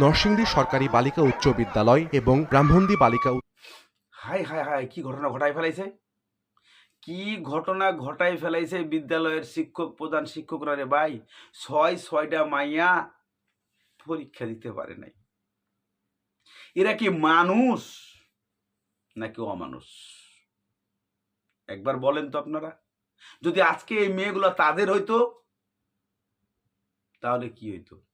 নরসিংদী সরকারি বালিকা উচ্চ বিদ্যালয় এবং ব্রাহ্মণদী বালিকা হাই হাই হাই কি ঘটনা ঘটাই ফেলাইছে? কি ঘটনা ঘটাই ফেলাইছে বিদ্যালয়ের শিক্ষক, প্রধান শিক্ষকরা রে ভাই? ছয়, ছয়টা মাইয়া পরীক্ষা দিতে পারে নাই। এরা কি মানুষ নাকি অমানুষ? একবার বলেন তো আপনারা। যদি আজকে এই মেয়েগুলো তাদের হইতো, তাহলে কি হইতো?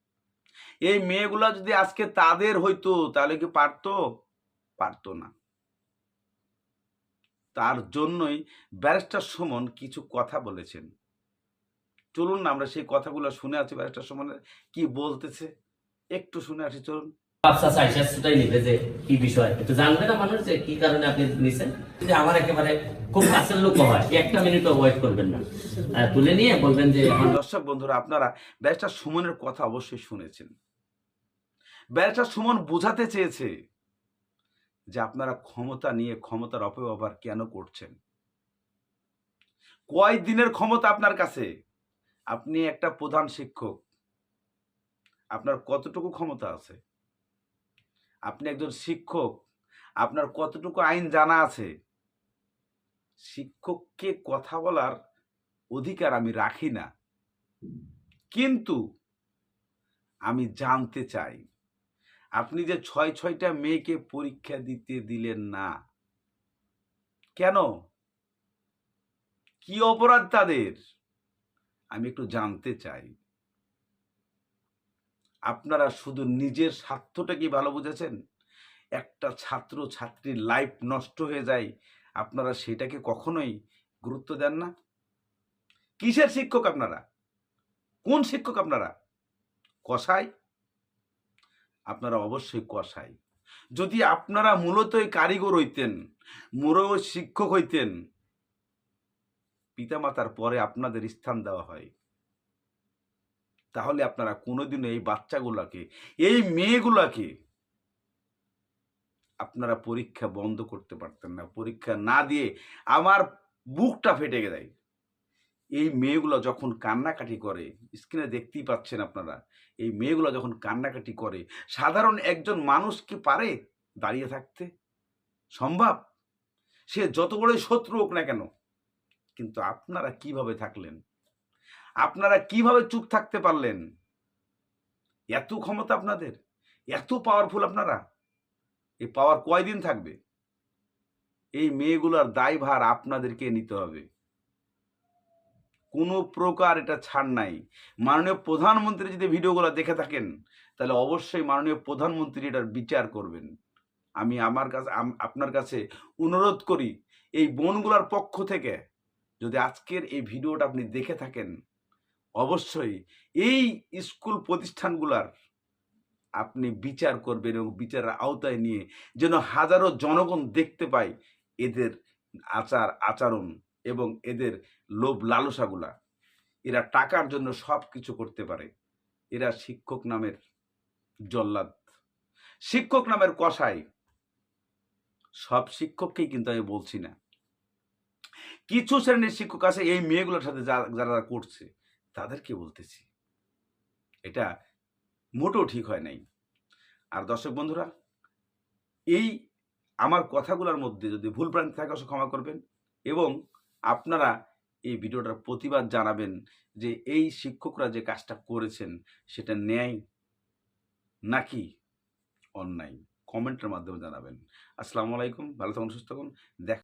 এই মেয়েগুলা যদি আজকে তাদের হইতো, তাহলে কি পারতো? পারতো না। তার জন্যই ব্যারিস্টার সুমন কিছু কথা বলেছেন। চলুন না আমরা সেই কথাগুলো শুনে আছি ব্যারিস্টার সুমনের কি বলতেছে? একটু শুনে আসি, চলুন। আফসা চাইসা সেটাই যে কি বিষয়? একটু জানবে না মানুষ যে কি কারণে আপনি নিছেন? যদি আমার একেবারে খুব কাছের লোক হয় একটা মিনিটও ওয়েট করবেন না। তুলে নিয়ে বলবেন যে দর্শক বন্ধুরা, আপনারা ব্যারিস্টার সুমনের কথা অবশ্যই শুনেছেন। ব্যারিস্টার সুমন বোঝাতে চেয়েছে যে আপনারা ক্ষমতা নিয়ে ক্ষমতার অপব্যবহার কেন করছেন। কয় দিনের ক্ষমতা আপনার কাছে? আপনি একটা প্রধান শিক্ষক। আপনার কতটুকু ক্ষমতা আছে? আপনি একজন শিক্ষক, আপনার কতটুকু আইন জানা আছে? শিক্ষককে কথা বলার অধিকার আমি রাখি না। কিন্তু আমি জানতে চাই, আপনি যে ছয় ছয়টা মেয়েকে পরীক্ষা দিতে দিলেন না, কেন? কি অপরাধ তাদের? আমি একটু জানতে চাই। আপনারা শুধু নিজের স্বার্থটা কি ভালো বুঝেছেন? একটা ছাত্র ছাত্রীর লাইফ নষ্ট হয়ে যায়, আপনারা সেটাকে কখনোই গুরুত্ব দেন না? কিসের শিক্ষক আপনারা? কোন শিক্ষক আপনারা? কসাই? আপনারা অবশ্যই কসাই। যদি আপনারা মূলতই কারিগর হইতেন, মূল শিক্ষক হইতেন, পিতামাতার পরে আপনাদের স্থান দেওয়া হয়। তাহলে আপনারা কোনোদিনও এই বাচ্চাগুলাকে, এই মেয়েগুলাকে আপনারা পরীক্ষা বন্ধ করতে পারতেন না। পরীক্ষা না দিয়ে আমার বুকটা ফেটে যায়। এই মেয়েগুলো যখন কান্নাকাটি করে, স্ক্রিনে দেখতেই পাচ্ছেন আপনারা, এই মেয়েগুলো যখন কান্নাকাটি করে, সাধারণ একজন মানুষ কি পারে দাঁড়িয়ে থাকতে? সম্ভব? সে যত বড়ই শত্রু হোক না কেন, কিন্তু আপনারা কীভাবে থাকলেন? আপনারা কীভাবে চুপ থাকতে পারলেন? এত ক্ষমতা আপনাদের, এত পাওয়ারফুল আপনারা। এই পাওয়ার কয়দিন থাকবে? এই মেয়েগুলোর দায়ভার আপনাদেরকে নিতে হবে। কোনো প্রকার এটা ছাড় নাই। মাননীয় প্রধানমন্ত্রী যদি ভিডিওগুলো দেখে থাকেন, তাহলে অবশ্যই মাননীয় প্রধানমন্ত্রী এটার বিচার করবেন। আমি আমার কাছে আপনার কাছে অনুরোধ করি, এই বোনগুলার পক্ষ থেকে যদি আজকের এই ভিডিওটা আপনি দেখে থাকেন অবশ্যই এই স্কুল প্রতিষ্ঠানগুলার আপনি বিচার করবেন এবং বিচারের আওতায় নিয়ে যেন হাজারো জনগণ দেখতে পায় এদের আচার, আচরণ এবং এদের লোভ লালসাগুলা। এরা টাকার জন্য সব কিছু করতে পারে। এরা শিক্ষক নামের জল্লাদ। শিক্ষক নামের কসাই। সব শিক্ষককেই কিন্তু আমি বলছি না। কিছু শ্রেণির শিক্ষক আছে, এই মেয়েগুলোর সাথে যা- যারা করছে। তাদেরকে বলতেছি, এটা মোটেও ঠিক হয় নাই। আর দর্শক বন্ধুরা, এই আমার কথাগুলোর মধ্যে যদি ভুল প্রান্তি থাকে অবশ্যই ক্ষমা করবেন এবং আপনারা এই ভিডিওটার প্রতিবাদ জানাবেন যে এই শিক্ষকরা যে কাজটা করেছেন সেটা ন্যায় নাকি অন্যায়? কমেন্টের মাধ্যমে জানাবেন। আসসালামু আলাইকুম, ভালো থাকুন, সুস্থ থাকুন। দেখ